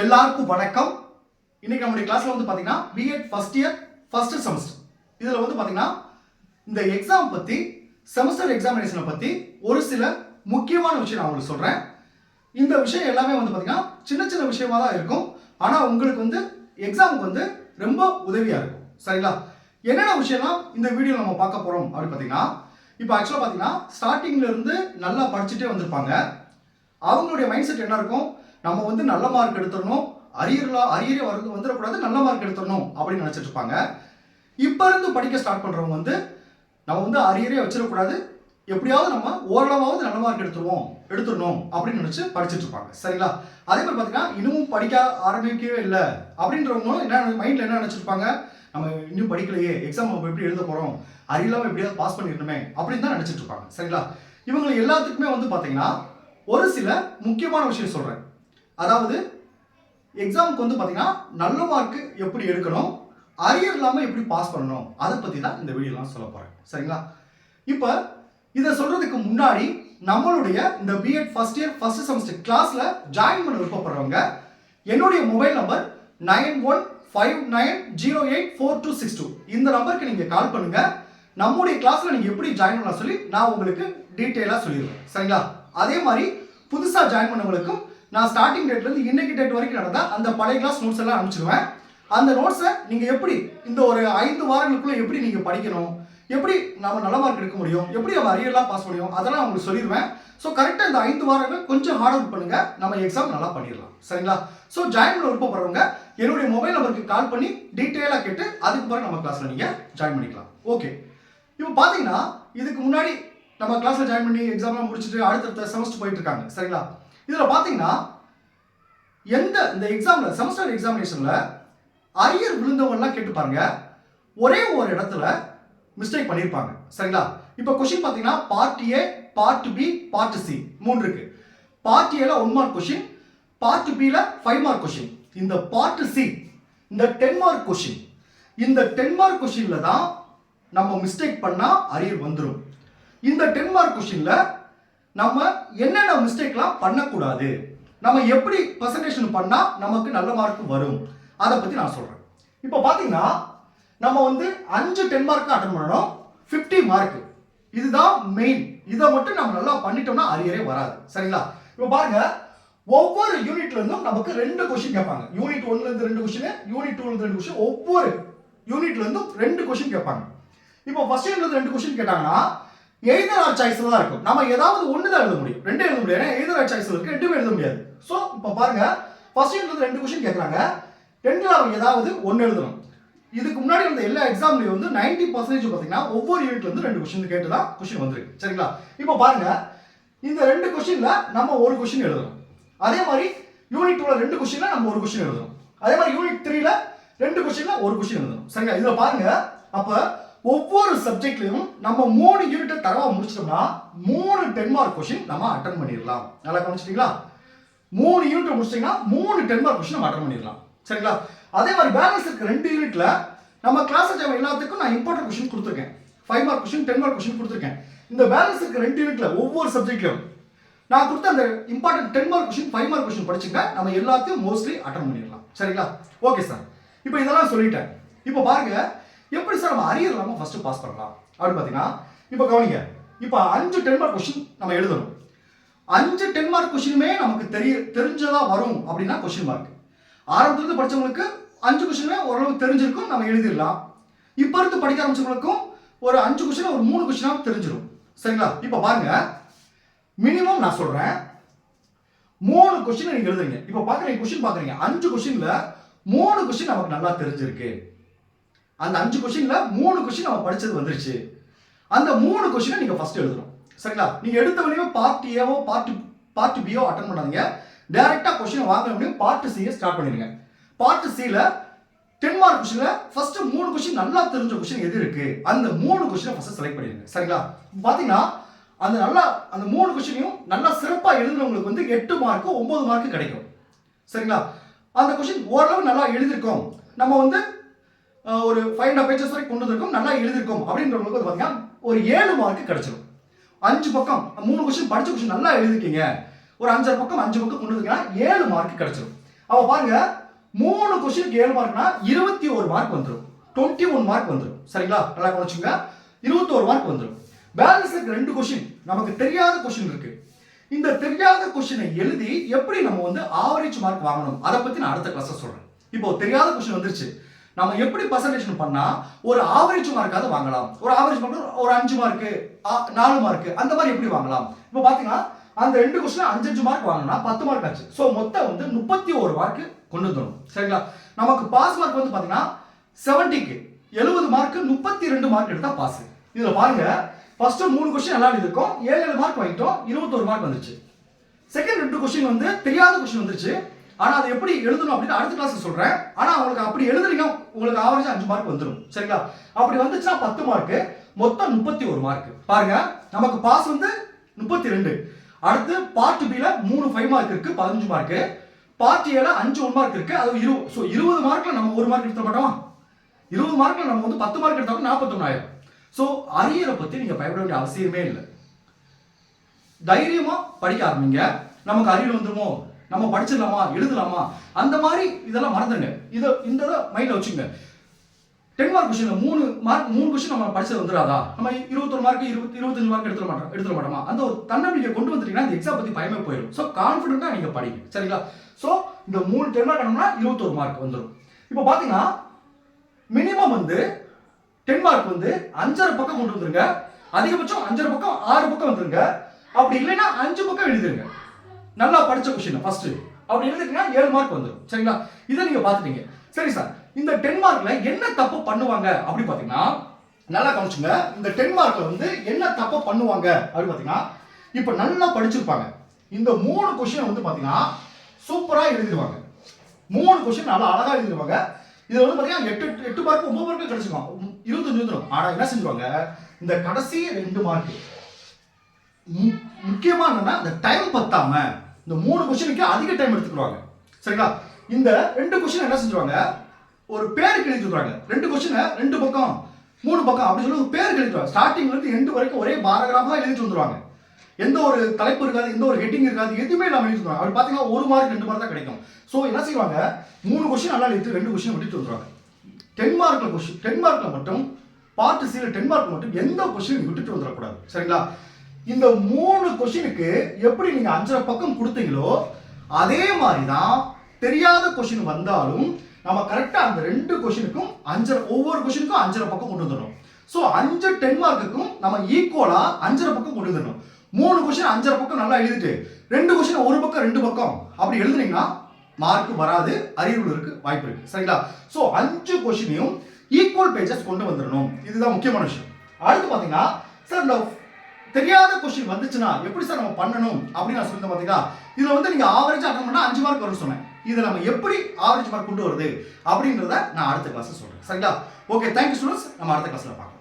எல்லாருக்கும் வணக்கம். இன்னைக்கு நம்முடைய கிளாஸ்ல வந்து பாத்தீங்கன்னா B Ed first year first semester இதுல வந்து பாத்தீங்கன்னா இந்த எக்ஸாம் பத்தி செமஸ்டர் எக்ஸாமினேஷனை பத்தி ஒரு சில முக்கியமான விஷயம் நான் உங்களுக்கு சொல்றேன். இந்த விஷயம் எல்லாமே வந்து பாத்தீங்கன்னா சின்ன சின்ன விஷயமா தான் இருக்கும். ஆனா உங்களுக்கு வந்து எக்ஸாமுக்கு வந்து ரொம்ப உதவியா இருக்கும். சரிங்களா? என்னென்ன விஷயம்லாம் இந்த வீடியோ நம்ம பார்க்க போறோம் அப்படின்னு பாத்தீங்கன்னா இப்போ ஆக்சுவலாக பார்த்தீங்கன்னா ஸ்டார்டிங்ல இருந்து நல்லா படிச்சுட்டே வந்திருப்பாங்க. அவங்களுடைய மைண்ட் செட் என்ன இருக்கும்? நம்ம வந்து நல்ல மார்க் எடுத்துடணும். அரியர்லாம் அரியரே வர வந்துடக்கூடாது நல்ல மார்க் எடுத்துடணும் அப்படின்னு நினச்சிட்டு இருப்பாங்க. இப்போ இருந்து படிக்க ஸ்டார்ட் பண்ணுறவங்க வந்து நம்ம வந்து அரியரே வச்சிடக்கூடாது. எப்படியாவது நம்ம ஓரளவாவது நல்ல மார்க் எடுத்துருவோம் எடுத்துடணும் அப்படின்னு நினச்சி படிச்சுட்டு இருப்பாங்க. சரிங்களா? அதே மாதிரி பார்த்தீங்கன்னா இன்னமும் படிக்க ஆரம்பிக்கவே இல்லை அப்படின்றவங்களும் என்ன மைண்டில் என்ன நினச்சிருப்பாங்க? நம்ம இன்னும் படிக்கலையே எக்ஸாம் நம்ம எப்படி எழுத போகிறோம் அரியலாம எப்படியாவது பாஸ் பண்ணிடணுமே அப்படின்னு தான் நினச்சிட்டு இருப்பாங்க. சரிங்களா? இவங்க எல்லாத்துக்குமே வந்து பார்த்தீங்கன்னா ஒரு சில முக்கியமான விஷயம் சொல்கிறேன் அதாவது எக்ஸாமுக்கு வந்து பார்த்தீங்கன்னா நல்ல மார்க்கு எப்படி எடுக்கணும் அரியர் இல்லாமல் எப்படி பாஸ் பண்ணணும் அதை பற்றி தான் இந்த வீடியோலாம் சொல்ல போகிறேன் சரிங்களா? இப்போ இதை சொல்கிறதுக்கு முன்னாடி நம்மளுடைய இந்த B Ed first year first semester கிளாஸில் ஜாயின் பண்ண விருப்பப்படுறவங்க என்னுடைய mobile number nine one five nine zero eight four two six two. இந்த நம்பருக்கு நீங்கள் கால் பண்ணுங்கள் நம்முடைய கிளாஸில் நீங்கள் எப்படி ஜாயின் பண்ணலாம் சொல்லி நான் உங்களுக்கு டீட்டெயிலாக சொல்லிடுவேன் சரிங்களா? அதே மாதிரி புதுசாக ஜாயின் பண்ணவங்களுக்கும் நான் ஸ்டார்டிங் டேட்லேருந்து இன்னைக்கு டேட் வரைக்கும் நடந்த அந்த பழைய கிளாஸ் நோட்ஸ் எல்லாம் அனுப்பிச்சிடுவேன் அந்த நோட்ஸை நீங்கள் எப்படி இந்த ஒரு ஐந்து வாரங்களுக்குள்ள எப்படி நீங்கள் படிக்கணும்? எப்படி நம்ம நல்ல மார்க் எடுக்க முடியும்? எப்படி நம்ம அரியெல்லாம் பாஸ் முடியும் அதெல்லாம் உங்களுக்கு சொல்லிடுவேன் ஸோ கரெக்டாக இந்த ஐந்து வாரங்கள் கொஞ்சம் ஹார்ட் ஒர்க் பண்ணுங்க. நம்ம எக்ஸாம் நல்லா பண்ணிடலாம். சரிங்களா? ஸோ ஜாயின் பண்ண விருப்பப்படுறவங்க என்னுடைய மொபைல் நம்பருக்கு கால் பண்ணி டீட்டெயிலாக கேட்டு அதுக்கு பிறகு நம்ம கிளாஸில் நீங்கள் ஜாயின் பண்ணிக்கலாம். ஓகே இப்போ பார்த்தீங்கன்னா இதுக்கு முன்னாடி நம்ம கிளாஸில் ஜாயின் பண்ணி எக்ஸாம்லாம் முடிச்சுட்டு அடுத்தடுத்த செமஸ்டர் போயிட்டு இருக்காங்க. சரிங்களா? இதில் பார்த்தீங்கன்னா எந்த இந்த எக்ஸாமில் செமஸ்டர் எக்ஸாமினேஷனில் அரியர் விழுந்தவங்கலாம் கேட்டு பாருங்க. ஒரே ஒரு இடத்துல மிஸ்டேக் பண்ணியிருப்பாங்க சரிங்களா? இப்போ கொஷின் பார்த்தீங்கன்னா part A part B part C மூணு இருக்கு பார்ட் ஏல ஒன் மார்க் கொஷின் பார்ட் பியில் ஃபைவ் மார்க் கொஷின் இந்த பார்ட் சி இந்த டென் மார்க் கொஷின் இந்த டென் மார்க் கொஷினில் தான் நம்ம மிஸ்டேக் பண்ணால் அரியர் வந்துடும் இந்த டென் மார்க் கொஷினில் நம்ம என்னென்ன மிஸ்டேக்லாம் பண்ணக்கூடாது. நம்ம எப்படி ப்ரெசன்டேஷன் பண்ணால் நமக்கு நல்ல மார்க் வரும்? அதை பற்றி நான் சொல்கிறேன் இப்போ பார்த்தீங்கன்னா நம்ம வந்து அஞ்சு டென் மார்க் அட்டன் பண்ணணும். 50 மார்க் இதுதான் மெயின் இதை மட்டும் நம்ம நல்லா பண்ணிட்டோம்னா அரியரே வராது. சரிங்களா? இப்போ பாருங்க ஒவ்வொரு யூனிட்ல இருந்தும் நமக்கு ரெண்டு கொஸ்டின் கேட்பாங்க. யூனிட் ஒன்ல இருந்து ரெண்டு கொஸ்டின் யூனிட் டூல இருந்து ரெண்டு கொஸ்டின் ஒவ்வொரு யூனிட்ல இருந்தும் ரெண்டு கொஸ்டின் கேட்பாங்க. இப்போ ஃபர்ஸ்ட் யூனிட்ல இருந்து ரெண்டு கொஸ்டின் கேட்டாங்கன்னா எய்தர் ஆர் சாய்ஸ்ல தான் இருக்கும். நம்ம ஏதாவது ஒன்று தான் எழுத முடியும். ரெண்டு எழுத முடியாது. எய்தர் ஆர் சாய்ஸில் இருக்குது ரெண்டுமே எழுத முடியாது. ஸோ இப்போ பாருங்க ஃபர்ஸ்ட் யூனிட்ல ரெண்டு கொஷின் கேட்குறாங்க ரெண்டில் அவங்க ஏதாவது ஒன்று எழுதணும். இதுக்கு முன்னாடி இருந்த எல்லா எக்ஸாம்லையும் வந்து நைன்டி பர்சன்டேஜ் பார்த்தீங்கன்னா ஒவ்வொரு யூனிட்ல இருந்து ரெண்டு கொஷின் கேட்டு தான் கொஷின் வந்திருக்கு. சரிங்களா? இப்போ பாருங்க இந்த ரெண்டு கொஷினில் நம்ம ஒரு கொஷின் எழுதணும். அதே மாதிரி யூனிட் டூவில் ரெண்டு கொஷினில் நம்ம ஒரு கொஷின் எழுதணும். அதே மாதிரி யூனிட் த்ரீல ரெண்டு கொஷினில் ஒரு கொஷின் எழுதணும். சரிங்களா? இதில் பாருங்க அப்போ ஒவ்வொரு சப்ஜெக்ட்லையும் நம்ம மூணு யூனிட்டை தரவா முடிச்சிட்டோம்னா மூணு டென் மார்க் கொஸ்டின் நம்ம அட்டன் பண்ணிடலாம். நல்லா கவனிச்சிட்டீங்களா? மூணு யூனிட் முடிச்சிட்டிங்கன்னா மூணு டென் மார்க் கொஸ்டின் நம்ம அட்டன் பண்ணிடலாம். சரிங்களா? அதே மாதிரி பேலன்ஸ் இருக்க ரெண்டு யூனிட்ல நம்ம கிளாஸ் டைம் எல்லாத்துக்கும் நான் இம்பார்ட்டன்ட் கொஸ்டின் கொடுத்துருக்கேன். Five mark question ten mark question கொடுத்துருக்கேன். இந்த பேலன்ஸ் இருக்க ரெண்டு யூனிட்ல ஒவ்வொரு சப்ஜெக்ட்லையும் நான் கொடுத்த அந்த important ten mark question five mark question படிச்சுங்க நம்ம எல்லாத்தையும் மோஸ்ட்லி அட்டன் பண்ணிடலாம். சரிங்களா? ஓகே சார் இப்போ இதெல்லாம் சொல்லிட்டேன். இப்போ பாருங்க எப்படி சார் நம்ம அரியர் இல்லாமல் ஃபர்ஸ்ட் பாஸ் பண்ணலாம்? அப்படின்னு பார்த்தீங்கன்னா இப்போ கவனிங்க. இப்போ அஞ்சு டென் மார்க் கொஸ்டின் நம்ம எழுதணும். அஞ்சு டென் மார்க் கொஸ்டினுமே நமக்கு தெரிய தெரிஞ்சதா வரும் அப்படின்னா கொஸ்டின் மார்க் ஆரம்பத்துலேருந்து படிச்சவங்களுக்கு அஞ்சு கொஸ்டினுமே ஓரளவுக்கு தெரிஞ்சிருக்கும் நம்ம எழுதிடலாம். இப்போ இருந்து படிக்க ஆரம்பிச்சவங்களுக்கும் ஒரு அஞ்சு கொஸ்டின் ஒரு மூணு கொஸ்டினாக தெரிஞ்சிடும் சரிங்களா? இப்போ பாருங்க. மினிமம் நான் சொல்கிறேன் மூணு கொஸ்டின் நீங்கள் எழுதுறீங்க. இப்போ பார்க்குறீங்க கொஸ்டின் பார்க்குறீங்க அஞ்சு கொஸ்டின்ல மூணு கொஸ்டின் நமக்கு நல்லா தெரிஞ்சிருக்கு. அந்த அஞ்சு கொஸ்டின்ல மூணு கொஸ்டின் நம்ம படிச்சது வந்துருச்சு. அந்த மூணு கொஷினை நீங்க ஃபர்ஸ்ட் எழுதணும். சரிங்களா? நீங்க எடுத்த வரையும் பார்ட் ஏவோ பார்ட் பார்ட் பியோ அட்டன் பண்ணாதீங்க. டைரக்டா கொஷினை வாங்க முடியும். பார்ட் சியை ஸ்டார்ட் பண்ணிடுங்க. பார்ட் சில டென் மார்க் கொஸ்டின்ல ஃபர்ஸ்ட் மூணு கொஸ்டின் நல்லா தெரிஞ்ச கொஸ்டின் எது இருக்கு? அந்த மூணு கொஸ்டினை ஃபர்ஸ்ட் செலக்ட் பண்ணிடுங்க. சரிங்களா? பாத்தீங்கன்னா அந்த நல்லா அந்த மூணு கொஸ்டினையும் நல்லா சிறப்பாக எழுதுனவங்களுக்கு வந்து எட்டு மார்க்கு ஒன்பது மார்க்கு கிடைக்கும். சரிங்களா? அந்த கொஸ்டின் ஓரளவு நல்லா எழுதியிருக்கோம். நம்ம வந்து ஒரு ஃபைவ் ஹண்ட்ரட் பேஜஸ் வரைக்கும் கொண்டு வந்திருக்கும் நல்லா எழுதிருக்கும் அப்படின்றவங்களுக்கு வந்து பார்த்தீங்கன்னா ஒரு ஏழு மார்க் கிடைச்சிடும் அஞ்சு பக்கம் மூணு கொஸ்டின் படிச்ச கொஸ்டின் நல்லா எழுதிருக்கீங்க. ஒரு அஞ்சரை பக்கம் அஞ்சு பக்கம் கொண்டு வந்தீங்கன்னா ஏழு மார்க் கிடைச்சிடும் அவள் பாருங்க மூணு கொஸ்டினுக்கு ஏழு மார்க்னா இருபத்தி ஒரு மார்க் வந்துடும் டுவெண்ட்டி ஒன் மார்க் வந்துடும் சரிங்களா? நல்லா குறைச்சிங்க இருபத்தோரு மார்க் வந்துடும் பேலன்ஸ் இருக்கு ரெண்டு கொஸ்டின் நமக்கு தெரியாத கொஸ்டின் இருக்கு. இந்த தெரியாத கொஸ்டினை எழுதி எப்படி நம்ம வந்து ஆவரேஜ் மார்க் வாங்கணும்? அதை பத்தி நான் அடுத்த கிளாஸ் சொல்றேன். இப்போ தெரியாத கொஸ்டின் வந்துருச்சு. நம்ம எப்படி பர்சன்டேஷன் பண்ணா ஒரு ஆவரேஜ் மார்க்காவது வாங்கலாம். ஒரு ஆவரேஜ் மார்க் ஒரு அஞ்சு மார்க்கு நாலு மார்க்கு அந்த மாதிரி எப்படி வாங்கலாம்? இப்போ பாத்தீங்கன்னா அந்த ரெண்டு கொஸ்டின் அஞ்சு அஞ்சு மார்க் வாங்கினா பத்து மார்க் ஆச்சு. ஸோ மொத்தம் வந்து முப்பத்தி ஒரு மார்க் கொண்டு வந்துடும் சரிங்களா? நமக்கு பாஸ் மார்க் வந்து பாத்தீங்கன்னா செவன்ட்டிக்கு எழுபது மார்க் முப்பத்தி ரெண்டு மார்க் எடுத்தா பாஸ் இதுல பாருங்க. ஃபர்ஸ்ட் மூணு கொஸ்டின் நல்லா இருக்கும் ஏழு ஏழு மார்க் வாங்கிட்டோம். இருபத்தொரு மார்க் வந்துருச்சு. செகண்ட் ரெண்டு கொஸ்டின் வந்து தெரியாத கொஸ்டின் வந்துருச்சு. ஆனா அது எப்படி எழுதணும் அப்படின்னு அடுத்த கிளாஸ் சொல்றேன். ஆனா உங்களுக்கு அப்படி எழுதுறீங்க உங்களுக்கு ஆவரேஜ் அஞ்சு மார்க் வந்துடும் சரிங்களா? அப்படி வந்துச்சுன்னா பத்து மார்க் மொத்தம் முப்பத்தி ஒரு மார்க் பாருங்க நமக்கு பாஸ் வந்து முப்பத்தி ரெண்டு. அடுத்து பார்ட் பில மூணு ஃபைவ் மார்க் இருக்கு பதினஞ்சு மார்க் பார்ட் ஏல அஞ்சு ஒன் மார்க் இருக்கு அது இரு ஸோ இருபது மார்க்ல நம்ம ஒரு மார்க் எடுத்த மாட்டோமா இருபது மார்க்ல நம்ம வந்து பத்து மார்க் எடுத்தாலும் நாற்பத்தொன்னாயிரம். ஸோ அரியரை பத்தி நீங்க பயப்பட வேண்டிய அவசியமே இல்லை. தைரியமா படிக்க ஆரம்பிங்க. நமக்கு அரியல் வந்துருமோ? நம்ம படிச்சிடலாமா? எழுதலாமா? அந்த மாதிரி இதெல்லாம் மறந்துடுங்க. இதை இந்த மைண்ட்ல வச்சுங்க. டென் மார்க் கொஸ்டின் மூணு மார்க் மூணு கொஸ்டின் நம்ம படிச்சது வந்துடாதா நம்ம இருபத்தொரு மார்க் இருபத்தி இருபத்தஞ்சு மார்க் எடுத்துட மாட்டோம் எடுத்துட மாட்டோமா? அந்த ஒரு தன்னம்பிக்கை கொண்டு வந்துட்டீங்கன்னா இந்த எக்ஸாம் பத்தி பயமே போயிடும் ஸோ கான்ஃபிடென்ட்டா நீங்க படிங்க. சரிங்களா? ஸோ இந்த மூணு டென் மார்க் ஆனோம்னா இருபத்தொரு மார்க் வந்துடும் இப்போ பாத்தீங்கன்னா மினிமம் வந்து டென் மார்க் வந்து அஞ்சரை பக்கம் கொண்டு வந்துருங்க. அதிகபட்சம் அஞ்சரை பக்கம் ஆறு பக்கம் வந்துருங்க. அப்படி இல்லைன்னா அஞ்சு பக்கம் எழுதிருங்க. நல்லா படிச்ச கொஸ்டின் ஃபர்ஸ்ட் அப்படி எழுதிட்டீங்கன்னா ஏழு மார்க் வந்துடும் சரிங்களா? இதை நீங்க பாத்துட்டீங்க சரி சார் இந்த டென் மார்க்ல என்ன தப்பு பண்ணுவாங்க? அப்படி பாத்தீங்கன்னா நல்லா கவனிச்சுங்க. இந்த டென் மார்க்ல வந்து என்ன தப்பு பண்ணுவாங்க? அப்படி பாத்தீங்கன்னா இப்போ நல்லா படிச்சிருப்பாங்க. இந்த மூணு கொஸ்டின் வந்து பாத்தீங்கன்னா சூப்பரா எழுதிடுவாங்க மூணு கொஸ்டின் நல்லா அழகா எழுதிடுவாங்க இது வந்து பாத்தீங்கன்னா எட்டு எட்டு மார்க் ஒன்பது மார்க்கு கிடைச்சிருக்கும். இருபத்தஞ்சு வந்துடும் ஆனா என்ன செஞ்சுருவாங்க? இந்த கடைசி ரெண்டு மார்க் முக்கியமாக என்னன்னா இந்த டைம் பத்தாம இந்த மூணு கொஸ்டினுக்கு அதிக டைம் எடுத்துக்கிறாங்க சரிங்களா? இந்த ரெண்டு கொஸ்டின் என்ன செஞ்சுருவாங்க? ஒரு பேருக்கு எழுதி ரெண்டு கொஸ்டினை ரெண்டு பக்கம் மூணு பக்கம் அப்படின்னு சொல்லி ஒரு பேருக்கு எழுதிடுவாங்க ஸ்டார்டிங்ல இருந்து எண்டு வரைக்கும் ஒரே பாரகிராஃபா எழுதிட்டு வந்துருவாங்க எந்த ஒரு தலைப்பு இருக்காது எந்த ஒரு ஹெட்டிங் இருக்காது எதுவுமே இல்லாமல் எழுதி அப்படி பார்த்தீங்கன்னா ஒரு மார்க் ரெண்டு மார்க் தான் கிடைக்கும். ஸோ என்ன செய்வாங்க? மூணு கொஸ்டின் நல்லா எழுதி ரெண்டு கொஸ்டின் விட்டுட்டு வந்துருவாங்க. டென் மார்க்ல கொஸ்டின் டென் மார்க்ல மட்டும் பார்ட் சில டென் மார்க் மட்டும் எந்த கொஸ்டின் விட்டுட்டு வந்துடக்கூடாது சரிங்களா? இந்த மூணு கொஷினுக்கு எப்படி நீங்க அஞ்சரை பக்கம் கொடுத்தீங்களோ அதே மாதிரி தான் தெரியாத கொஷின் வந்தாலும் நம்ம கரெக்டா அந்த ரெண்டு கொஷினுக்கும் அஞ்சரை ஒவ்வொரு கொஷினுக்கும் அஞ்சரை பக்கம் கொண்டு வந்துடணும். ஸோ அஞ்சு டென் மார்க்குக்கும் நம்ம ஈக்குவலா அஞ்சரை பக்கம் கொண்டு வந்துடணும். மூணு கொஷின் அஞ்சரை பக்கம் நல்லா எழுதிட்டு ரெண்டு கொஷின் ஒரு பக்கம் ரெண்டு பக்கம் அப்படி எழுதுனீங்கன்னா மார்க் வராது அரியர்களுக்கு வாய்ப்பு இருக்கு. சரிங்களா? ஸோ அஞ்சு கொஷினையும் ஈக்குவல் பேஜஸ் கொண்டு வந்துடணும். இதுதான் முக்கியமான விஷயம். அடுத்து பார்த்தீங்கன்னா சார் இந்த தெரியாத கொஸ்டின் வந்துச்சுன்னா எப்படி சார் நம்ம பண்ணணும் அப்படின்னு நான் சொல்லியிருந்தேன் பார்த்தீங்களா இதில் வந்து நீங்கள் ஆவரேஜ் அட்டன் பண்ணால் அஞ்சு மார்க் வரும்னு சொன்னேன். இதை நம்ம எப்படி ஆவரேஜ் மார்க் கொண்டு வருது அப்படின்றத நான் அடுத்த கிளாஸில் சொல்கிறேன் சரிங்களா? ஓகே தேங்க்யூ ஸ்டூடெண்ட்ஸ் நம்ம அடுத்த கிளாஸில் பார்க்கலாம்.